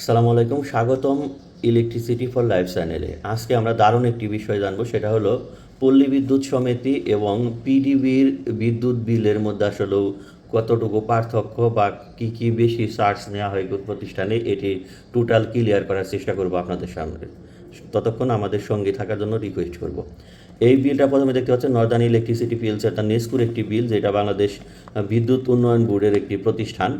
আসসালামু আলাইকুম, স্বাগতম ইলেকট্রিসিটি ফর লাইফ চ্যানেলে আজকে আমরা দারুণ একটি বিষয় জানব, সেটা হলো পল্লী বিদ্যুৎ সমিতি এবং পিডিবির বিদ্যুৎ বিলের মধ্যে আসলেও কতটুকু পার্থক্য বা কি কি বেশি চার্জ নেওয়া হয় প্রতিষ্ঠানে, এটি টোটাল ক্লিয়ার করার চেষ্টা করব আপনাদের সামনে। ততক্ষণ আমাদের সঙ্গে থাকার জন্য রিকোয়েস্ট করব। এই বিলটা প্রথমে দেখতে পাচ্ছেন, নর্দার্ন ইলেকট্রিসিটি পিলস একটা নেস্কুর একটি বিল, যেটা বাংলাদেশ বিদ্যুৎ উন্নয়ন বোর্ডের একটি প্রতিষ্ঠান।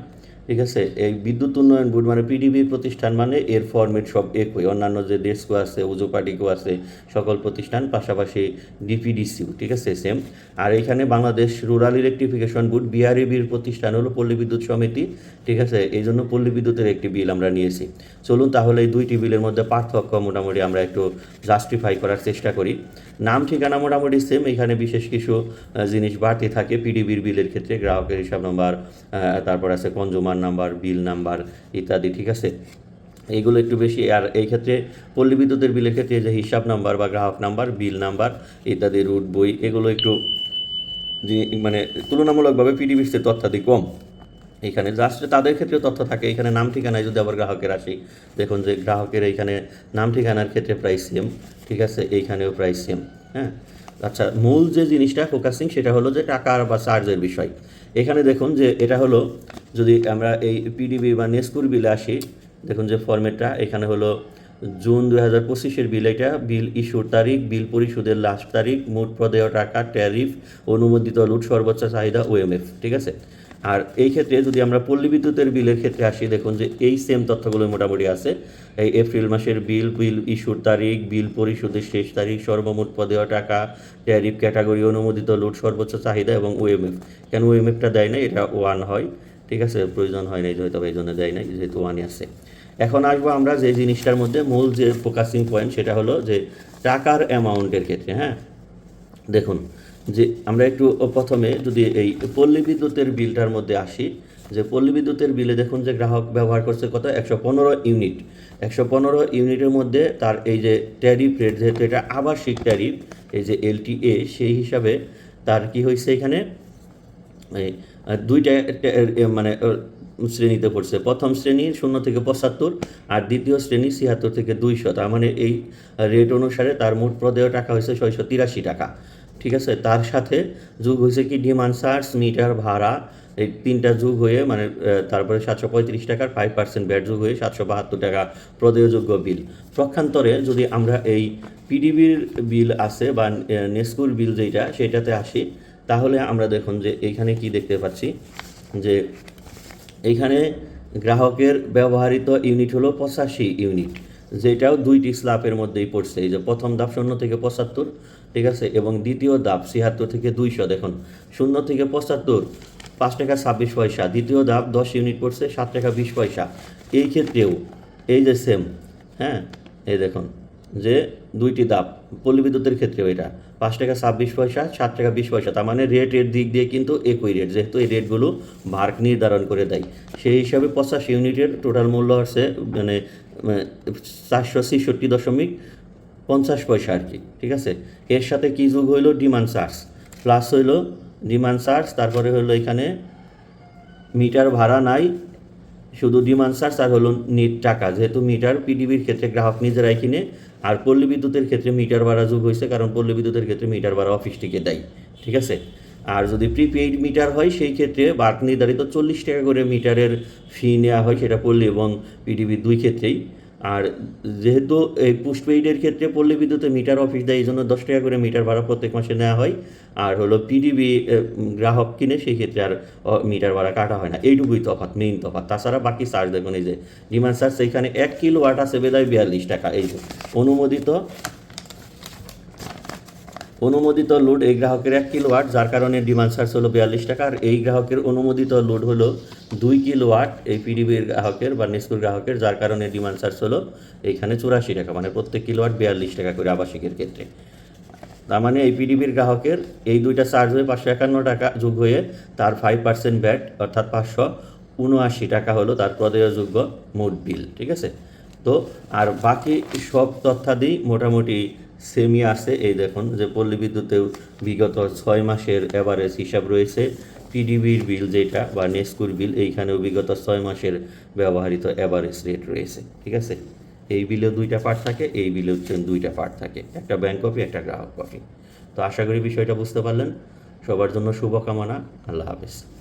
ঠিক আছে? এই বিদ্যুৎ উন্নয়ন বোর্ড মানে পিডিবির প্রতিষ্ঠান মানে এর ফরম্যাট সব একই। অন্যান্য যে ডেস্কো আছে, উজু পার্টিকো আছে, সকল প্রতিষ্ঠান, পাশাপাশি ডিপিডিসিও ঠিক আছে? সেম আর এখানে বাংলাদেশ রুরাল ইলেকট্রিফিকেশন বোর্ড বিআরইবির প্রতিষ্ঠান হলো পল্লী বিদ্যুৎ সমিতি, ঠিক আছে? এই জন্য পল্লী বিদ্যুতের একটি বিল আমরা নিয়েছি। চলুন তাহলে এই দুইটি বিলের মধ্যে পার্থক্য মোটামুটি আমরা একটু জাস্টিফাই করার চেষ্টা করি। নাম, ঠিকানা মোটামুটি সেম এখানে বিশেষ কিছু জিনিস বাড়তি থাকে পিডিবির বিলের ক্ষেত্রে, গ্রাহকের হিসাব নাম্বার তারপর আছে কনজুমার নাম্বার, বিল নাম্বার ইত্যাদি, ঠিক আছে? এইগুলো একটু বেশি, আর এই ক্ষেত্রে পল্লী বিদ্যুতের বিলের ক্ষেত্রে যে হিসাব নাম্বার বা গ্রাহক নাম্বার, বিল নাম্বার ইত্যাদি, রুট, বই, এগুলো একটু মানে তুলনামূলকভাবে পিডিবির চেয়ে তথ্যাদি কম। এখানে জাস্ট তাদের ক্ষেত্রে তথ্য থাকে, এখানে নাম ঠিকানায় যদি আবার গ্রাহকের আসি, দেখুন যে গ্রাহকের এইখানে নাম ঠিকানার ক্ষেত্রে প্রাইস সেম ঠিক আছে? এইখানেও প্রাইস সেম হ্যাঁ? আচ্ছা মূল যে জিনিসটা ফোকাসিং সেটা হলো যে টাকার বা চার্জের বিষয়। এখানে দেখুন যে এটা হলো যদি আমরা এই পিডিবি বা নেসকুর বিলে আসি, দেখুন যে ফরম্যাটটা এখানে হলো জুন দুই হাজার পঁচিশের বিল এটা বিল ইস্যুর তারিখ বিল পরিশোধের লাস্ট তারিখ, মোট প্রদেয় টাকা ট্যারিফ অনুমোদিত লুট, সর্বোচ্চ চাহিদা ওএমএফ ঠিক আছে? আর এই ক্ষেত্রে যদি আমরা পল্লী বিদ্যুতের বিলের ক্ষেত্রে আসি, দেখুন যে এই সেম তথ্যগুলো মোটামুটি আছে। এই এপ্রিল মাসের বিল বিল ইস্যুর তারিখ বিল পরিশোধের শেষ তারিখ, সর্বমোট প্রদেয় টাকা ট্যারিফ ক্যাটাগরি অনুমোদিত লুট, সর্বোচ্চ চাহিদা এবং ওএমএফ কেন ওএমএফটা দেয় না এটা ওয়ান হয়। ঠিক আছে, প্রয়োজন হয় নাই হয়তো এই জন্য দেয় নাই, যেহেতু ওয়ানই আছে। এখন আসব আমরা যে জিনিসটার মধ্যে মূল যে ফোকাসিং পয়েন্ট সেটা হলো যে টাকার অ্যামাউন্টের ক্ষেত্রে হ্যাঁ? দেখুন, যে আমরা একটু প্রথমে যদি এই পল্লী বিদ্যুতের বিলটার মধ্যে আসি, যে পল্লী বিদ্যুতের বিলে দেখুন যে গ্রাহক ব্যবহার করছে কত? একশো পনেরো ইউনিট। একশো পনেরো ইউনিটের মধ্যে তার এই যে ট্যারিফ রেট যেহেতু এটা আবাসিক ট্যারিফ এই যে এলটিএ সেই হিসাবে তার কি হয়েছে এখানে? দুইটা মানে শ্রেণীতে পড়ছে। প্রথম শ্রেণি শূন্য থেকে পঁচাত্তর আর দ্বিতীয় শ্রেণি ছিয়াত্তর থেকে দুইশো। তার মানে এই রেট অনুসারে তার মোট প্রদেয় টাকা হয়েছে ছয়শো তিরাশি টাকা। ঠিক আছে? তার সাথে যোগ হয়েছে কি? ডিমান্ড চার্জ মিটার ভাড়া। এই তিনটা যুগ হয়ে মানে তারপরে সাতশো পঁয়ত্রিশ টাকার ফাইভ পার্সেন্ট ব্যাট যুগ হয়ে সাতশো বাহাত্তর টাকা প্রদেয়যোগ্য বিল প্রক্ষান্তরে যদি আমরা এই পিডিবির বিল আছে বা আহ, নেস্কুর বিল যেটা সেটাতে আসি। তাহলে আমরা দেখুন যে এইখানে কি দেখতে পাচ্ছি যে এইখানে গ্রাহকের ব্যবহৃত ইউনিট হলো পঁচাশি ইউনিট, যেটাও দুইটি স্ল্যাপের মধ্যেই পড়ছে। এই যে প্রথম ধাপ শূন্য থেকে পঁচাত্তর, ঠিক আছে? এবং দ্বিতীয় ধাপ ছিয়াত্তর থেকে দুইশো, দেখুন। শূন্য থেকে পঁচাত্তর, পাঁচ টাকা ছাব্বিশ পয়সা। দ্বিতীয় ধাপ দশ ইউনিট পড়ছে, সাত টাকা বিশ পয়সা। এই ক্ষেত্রেও এই যে সেম হ্যাঁ? এই দেখুন। যে দুইটি দাপ পল্লী বিদ্যুতের ক্ষেত্রেও এটা। পাঁচ টাকা ছাব্বিশ পয়সা, সাত টাকা বিশ পয়সা। তার মানে রেটের দিক দিয়ে কিন্তু একই রেট, যেহেতু এই রেটগুলো ভার্ক নির্ধারণ করে দেয়। সেই হিসাবে পঁচাশি ইউনিটের টোটাল মূল্য হচ্ছে মানে মানে চারশো ছেষট্টি দশমিক পঞ্চাশ পয়সা আর কি, ঠিক আছে? এর সাথে কি যোগ হইল? ডিমান্ড চার্জ প্লাস হইল ডিমান্ড চার্জ তারপরে হলো এখানে মিটার ভাড়া নাই শুধু ডিমান্ড সার্চ আর হলো নেট টাকা। যেহেতু মিটার পিডিবির ক্ষেত্রে গ্রাহক নিজেরাই কিনে, আর পল্লী বিদ্যুতের ক্ষেত্রে মিটার ভাড়া যোগ হয়েছে, কারণ পল্লী বিদ্যুতের ক্ষেত্রে মিটার ভাড়া অফিসটিকে দেয়, ঠিক আছে? আর যদি প্রিপেইড মিটার হয়, সেই ক্ষেত্রে বার্ক নির্ধারিত চল্লিশ টাকা করে মিটারের ফি নেওয়া হয়, সেটা পল্লী এবং পিডিবির দুই ক্ষেত্রেই। আর যেহেতু এই পোস্টপেইডের ক্ষেত্রে পল্লী বিদ্যুতে মিটার অফিস দেয় এই জন্য দশ টাকা করে মিটার ভাড়া প্রত্যেক মাসে নেওয়া হয়। আর হলো পিডিবি গ্রাহক কিনে সেই ক্ষেত্রে আর মিটার ভাড়া কাটা হয় না। এইটুকুই তফাৎ মেইন তফাৎ। তাছাড়া বাকি চার্জ দেখুন এই যে ডিমান্ড চার্জ সেইখানে এক কিলো ওয়াট আছে বেদায় বিয়াল্লিশ টাকা। এই অনুমোদিত অনুমোদিত লোড এই গ্রাহকের এক কিলো ওয়াট যার কারণে ডিমান্ড চার্জ হলো বিয়াল্লিশ টাকা। আর এই গ্রাহকের অনুমোদিত লোড হলো দুই কিলো ওয়াট এই পিডিবির গ্রাহকের বা নেস্কুর গ্রাহকের, যার কারণে ডিমান্ড চার্জ হলো এইখানে চুরাশি টাকা মানে প্রত্যেক কিলো ওয়াট বিয়াল্লিশ টাকা করে আবাসিকের ক্ষেত্রে। তার মানে এই পিডিবির গ্রাহকের এই দুইটা চার্জ হয়ে পাঁচশো একান্ন টাকা যোগ হয়ে তার ফাইভ পার্সেন্ট ব্যাট অর্থাৎ পাঁচশো উনআশি টাকা হলো তার প্রদেয়যোগ্য মোট বিল ঠিক আছে? তো আর বাকি সব তথ্যাদি মোটামুটি সেমি আছে। এই দেখুন যে পল্লী বিদ্যুতেও বিগত ছয় মাসের অ্যাভারেজ হিসাব রয়েছে। পিডিবির বিল যেটা বা নেস্কুর বিল এইখানেও বিগত ছয় মাসের ব্যবহৃত অ্যাভারেজ রেট রয়েছে। ঠিক আছে? এই বিলেও দুইটা পার্ট থাকে, এই বিলেও দুইটা পার্ট থাকে। একটা ব্যাংক কপি একটা গ্রাহক কপি তো আশা করি বিষয়টা বুঝতে পারলেন। সবার জন্য শুভকামনা। আল্লাহ হাফেজ।